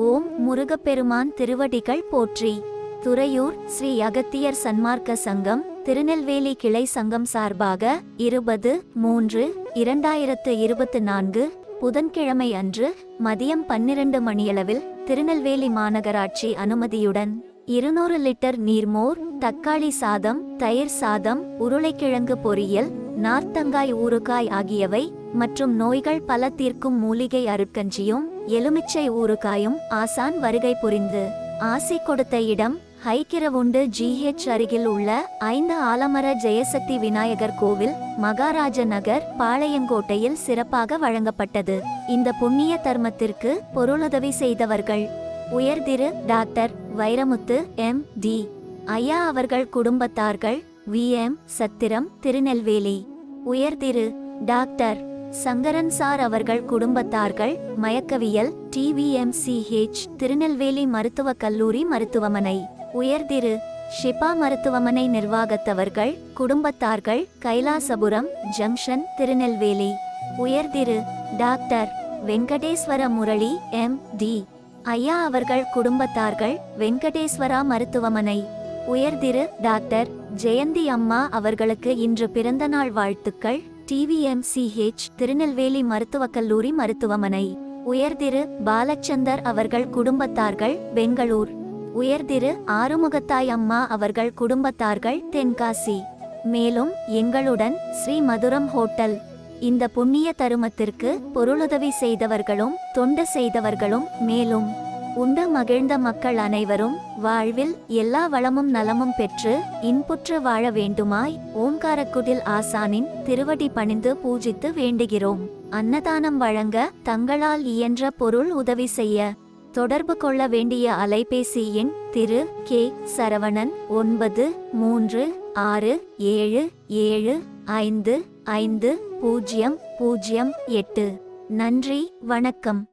ஓம் முருகப்பெருமான் திருவடிகள் போற்றி. துறையூர் ஸ்ரீ அகத்தியர் சன்மார்க்க சங்கம் திருநெல்வேலி கிளை சங்கம் சார்பாக இருபது மூன்று இரண்டாயிரத்து இருபத்து நான்கு புதன்கிழமை அன்று மதியம் பன்னிரண்டு மணியளவில் திருநெல்வேலி மாநகராட்சி அனுமதியுடன் இருநூறு லிட்டர் நீர்மோர் தக்காளி சாதம் தயிர் சாதம் உருளைக்கிழங்கு பொரியல் நார்த்தங்காய் ஊறுகாய் ஆகியவை மற்றும் நோய்கள் பல தீர்க்கும் மூலிகை அருட்கஞ்சியும் எலுமிச்சை ஊறுகாயும் ஆசான் வருகை புரிந்து. ஆசி கொடுத்த இடம் ஹைக்கிரவுண்டு ஜிஹெச் அருகில் உள்ள ஐந்து ஆலமர ஜெயசக்தி விநாயகர் கோவில் மகாராஜ நகர் பாளையங்கோட்டையில் சிறப்பாக வழங்கப்பட்டது. இந்த புண்ணிய தர்மத்திற்கு பொருளுதவி செய்தவர்கள். உயர்திரு டாக்டர் வைரமுத்து எம். டி. ஐயா அவர்கள் குடும்பத்தார்கள் வி. எம். சத்திரம் திருநெல்வேலி. உயர்திரு டாக்டர் சங்கரன் சார் அவர்கள் குடும்பத்தார்கள் மயக்கவியல் டிவிஎம்சிஹெச் திருநெல்வேலி மருத்துவக் கல்லூரி மருத்துவமனை உயர்திரு ஷிபா மருத்துவமனை நிர்வாகத்தவர்கள் குடும்பத்தார்கள் கைலாசபுரம் ஜங்ஷன் திருநெல்வேலி உயர்திரு doctor Venkateswara Murali M D ஐயா அவர்கள் குடும்பத்தார்கள் வெங்கடேஸ்வரா மருத்துவமனை உயர்திரு டாக்டர் ஜெயந்தி அம்மா அவர்களுக்கு இன்று பிறந்தநாள் வாழ்த்துக்கள். டிவிஎம்சிஹெச் திருநெல்வேலி மருத்துவக் கல்லூரி மருத்துவமனை. உயர்திரு பாலச்சந்தர் அவர்கள் குடும்பத்தார்கள் பெங்களூர். உயர்திரு ஆறுமுகத்தாய் அம்மா அவர்கள் குடும்பத்தார்கள் தென்காசி. மேலும் எங்களுடன் ஸ்ரீ மதுரம் ஹோட்டல். இந்த புண்ணிய தருமத்திற்கு பொருளுதவி செய்தவர்களும் தொண்டு செய்தவர்களும் மேலும் உண்ட மகிழ்ந்த மக்கள் அனைவரும் வாழ்வில் எல்லா வளமும் நலமும் பெற்று இன்புற்று வாழ வேண்டுமாய் ஓங்காரக்குடில் ஆசானின் திருவடி பணிந்து பூஜித்து வேண்டுகிறோம். அன்னதானம் வழங்க தங்களால் இயன்ற பொருள் உதவி செய்ய தொடர்பு கொள்ள வேண்டிய அலைபேசி எண் திரு கே சரவணன் ஒன்பது மூன்று ஆறு ஏழு ஏழு ஐந்து ஐந்து பூஜ்ஜியம் பூஜ்ஜியம் எட்டு. நன்றி வணக்கம்.